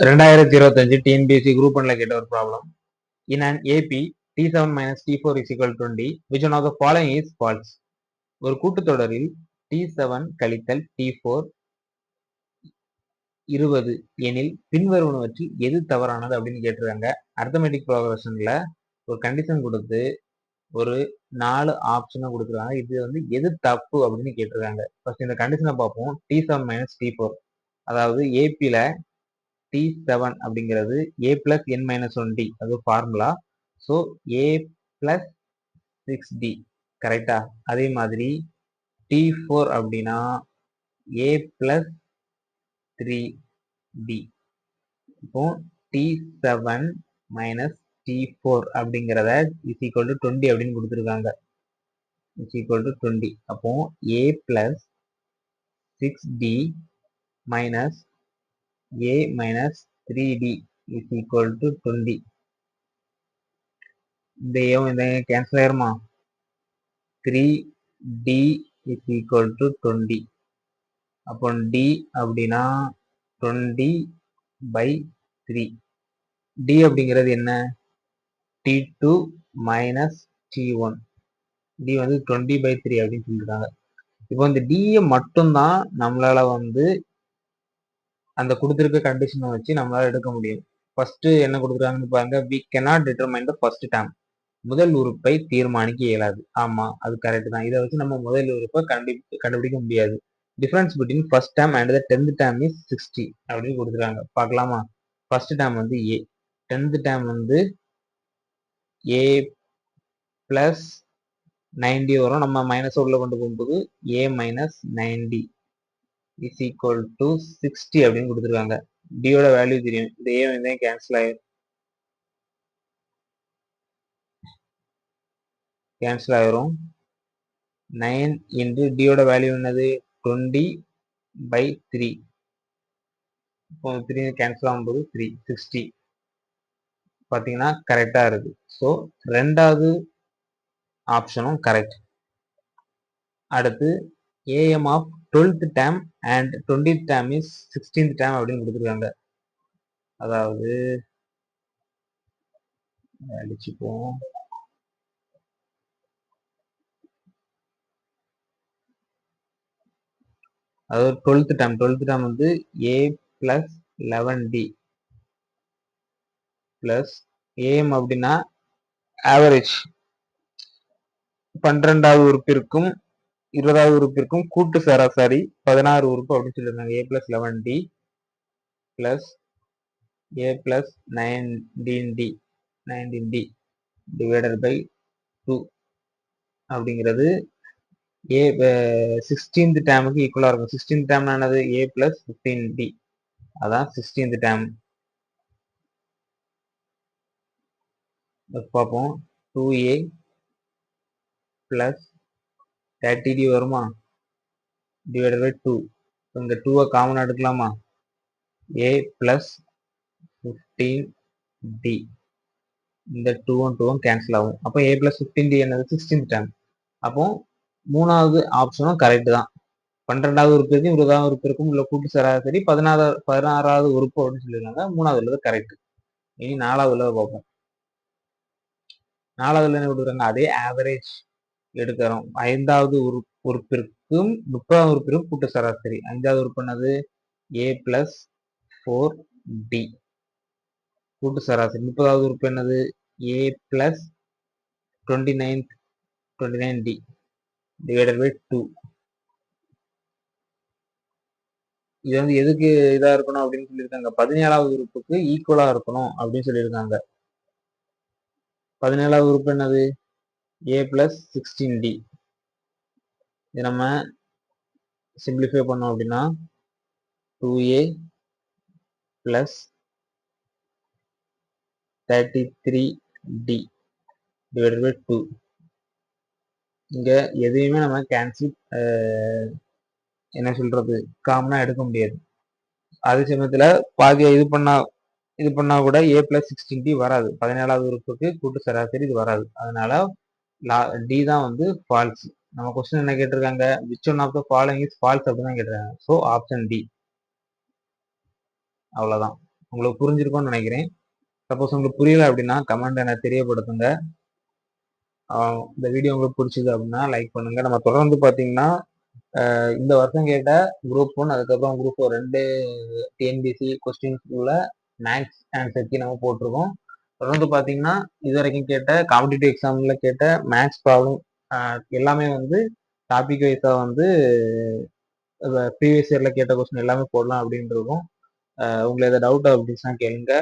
ரெண்டாயிரத்தி இருபத்தஞ்சு TNPSC group ஒன்ல கேட்ட ஒரு problem in an AP T seven minus T four is equal twenty which one of the following is false ஒரு கூட்டுத்தொடரில் டி செவன் கழித்தல் டி ஃபோர் இருபது எனில் பின்வருவனவற்றில் எது தவறானது அப்படின்னு கேட்டிருக்காங்க. அர்த்தமெட்டிக் ப்ரோக்ரஷனில் ஒரு கண்டிஷன் கொடுத்து ஒரு நாலு ஆப்ஷனும் கொடுக்குறாங்க. இது வந்து எது தப்பு அப்படின்னு கேட்டிருக்காங்க. ஃபர்ஸ்ட் இந்த கண்டிஷனை பார்ப்போம். T seven minus T four அதாவது ஏபியில் டி செவன் அப்படிங்கிறது A plus N minus one D அது formula so A plus six D கரெக்டா அதே மாதிரி டி ஃபோர் அப்படின்னா ஏ பிளஸ் த்ரீ டி இப்போ T seven minus T four அப்படிங்கிறத இஸ் ஈக்குவல் டு டுவெண்ட்டி அப்படின்னு கொடுத்துருக்காங்க. இஸ் ஈக்குவல் டு டுவெண்ட்டி அப்போ A plus six D minus A minus three D is equal to 20 இந்த ஏவும் இந்த cancel ஆயிருமா? Three D is equal to twenty அப்போ D அப்படின்னா டுவெண்ட்டி பை த்ரீ டி அப்படிங்கிறது என்ன? T two minus T one D வந்து டுவெண்ட்டி பை த்ரீ அப்படின்னு சொல்லியிருக்காங்க இப்போ இந்த டியை மட்டும்தான் நம்மளால் வந்து அந்த கொடுத்துருக்க கண்டிஷனை வச்சு நம்மளால எடுக்க முடியும். ஃபர்ஸ்ட் என்ன கொடுக்குறாங்கன்னு பாருங்க. We cannot determine the first term முதல் உறுப்பை தீர்மானிக்க இயலாது. ஆமா அது கரெக்ட் தான். இதை வச்சு நம்ம முதல் உறுப்பை கண்டி கண்டுபிடிக்க முடியாது. Difference between first term and the tenth term is sixty அப்படின்னு கொடுத்துருக்காங்க பார்க்கலாமா? ஃபர்ஸ்ட் டேம் வந்து ஏ டென்த் டேம் வந்து ஏ பிளஸ் நைன்டி வரும். நம்ம மைனஸ் உள்ள கொண்டு போகும்போது A minus ninety is equal to sixty அப்படின்னு கொடுத்துருக்காங்க. டியோட வேல்யூ தெரியும். இந்த ஏ வந்து கேன்சல் ஆயிரும். கேன்சல் ஆயிரும். நைன் இன்டு டியோட வேல்யூ என்னது? டுவெண்ட்டி பை த்ரீ இப்போ த்ரீ கேன்சல் ஆகும்போது த்ரீ சிக்ஸ்டி பார்த்தீங்கன்னா கரெக்டாக இருக்குது ஸோ ரெண்டாவது ஆப்ஷனும் கரெக்ட் அடுத்து AM of twelfth term and twenty term is sixteenth term அப்படின்னு கொடுத்துருக்காங்க. அதாவது அடிச்சுப்போம். அதாவது டுவெல்த் டேம் டுவெல்த் டேம் வந்து A plus eleven D plus AM அப்படின்னா ஆவரேஜ் பன்னிரெண்டாவது உறுப்பிற்கும் இருபதாவது உறுப்பிற்கும் கூட்டு சராசரி பதினாறு உறுப்பு அப்படின்னு சொல்லியிருந்தாங்க. A plus eleven D plus A plus nineteen D nineteen D divided by two அப்படிங்கிறது ஏ சிக்ஸ்டீன்த் டேமுக்கு ஈக்குவலாக இருக்கும். சிக்ஸ்டீன்த் டேம் என்னது? ஏ பிளஸ் ஃபிஃப்டீன் டி அதான் சிக்ஸ்டீன்த் டேம் பார்ப்போம். Two A plus thirty D வருமா? டிவைடட் பை டூ இந்த டூவை காமனாக எடுக்கலாமா? ஏ ப்ளஸ் ஃபிஃப்டீன் டி இந்த டூவும் டூவும் கேன்சல் ஆகும். அப்போ ஏ பிளஸ் ஃபிஃப்டீன் டி என்னது? சிக்ஸ்டீன் டேம் அப்போ மூணாவது ஆப்ஷனும் கரெக்டு தான். பன்னிரெண்டாவது உறுப்பிற்கும் இருபதாவது உறுப்பிற்கும் உள்ள கூட்டு சராசரி பதினாறு பதினாறாவது உறுப்பு அப்படின்னு சொல்லியிருக்காங்க. மூணாவது உள்ளது கரெக்ட் இனி நாலாவது உள்ளதை பார்ப்போம் நாலாவதுல என்ன விடுறாங்க அதே ஆவரேஜ் எடுக்கிறோம். ஐந்தாவது உறு உறுப்பிற்கும் முப்பதாம் உறுப்பிற்கும் கூட்டு சராசரி. ஐந்தாவது உறுப்பு என்னது? ஏ பிளஸ் ஃபோர் டி கூட்டு சராசரி. முப்பதாவது உறுப்பு என்னது? A plus twenty nine twenty nine D divided by two இது வந்து எதுக்கு இதாக இருக்கணும் அப்படின்னு சொல்லியிருக்காங்க. பதினேழாவது உறுப்புக்கு ஈக்குவலாக இருக்கணும் அப்படின்னு சொல்லியிருக்காங்க. பதினேழாவது உறுப்பு என்னது? ஏ பிளஸ் சிக்ஸ்டீன் டி இது நம்ம சிம்பிளிஃபை பண்ணோம் அப்படின்னா two A plus thirty three D divided by two இங்கே எதையுமே நம்ம கேன்சல் என்ன சொல்கிறது காமனாக எடுக்க முடியாது. அதே சமயத்தில் பாதியை இது பண்ணா இது பண்ணால் கூட ஏ பிளஸ் சிக்ஸ்டீன் டி வராது. பதினேழாவது உறுப்புக்கு கூட்டு சராசரி இது வராது. அதனால டி தான் வந்து ஃபால்ஸ் நம்ம கொஸ்டின் என்ன கேட்டிருக்காங்க? Which one of the following is false அப்படின்னு தான் கேட்டிருக்காங்க. ஸோ ஆப்ஷன் டி அவ்வளோதான் உங்களுக்கு புரிஞ்சிருக்கும்னு நினைக்கிறேன். சப்போஸ் உங்களுக்கு புரியல அப்படின்னா கமெண்ட் எனக்கு தெரியப்படுத்துங்க. இந்த வீடியோ உங்களுக்கு பிடிச்சிது அப்படின்னா லைக் பண்ணுங்க. நம்ம தொடர்ந்து பார்த்தீங்கன்னா இந்த வருஷம் கேட்ட குரூப் ஒன் அதுக்கப்புறம் குரூப் ரெண்டு டிஎன்பிசி கொஸ்டின்ஸ் உள்ள மேக்ஸ் ஆன்சருக்கு நம்ம போட்டிருக்கோம். தொடர்ந்து பார்த்தீங்கன்னா இது வரைக்கும் கேட்ட காம்படிட்டிவ் எக்ஸாம்ல கேட்ட மேக்ஸ் ப்ராப்ளம் எல்லாமே வந்து டாபிக் வைஸாக வந்து ப்ரீவியஸ் இயரில் கேட்ட கொஸ்டின் எல்லாமே போடலாம் அப்படின்ட்டு இருக்கும் உங்களை உங்களுக்கு எதாவது டவுட் அப்படின்னா கேளுங்க.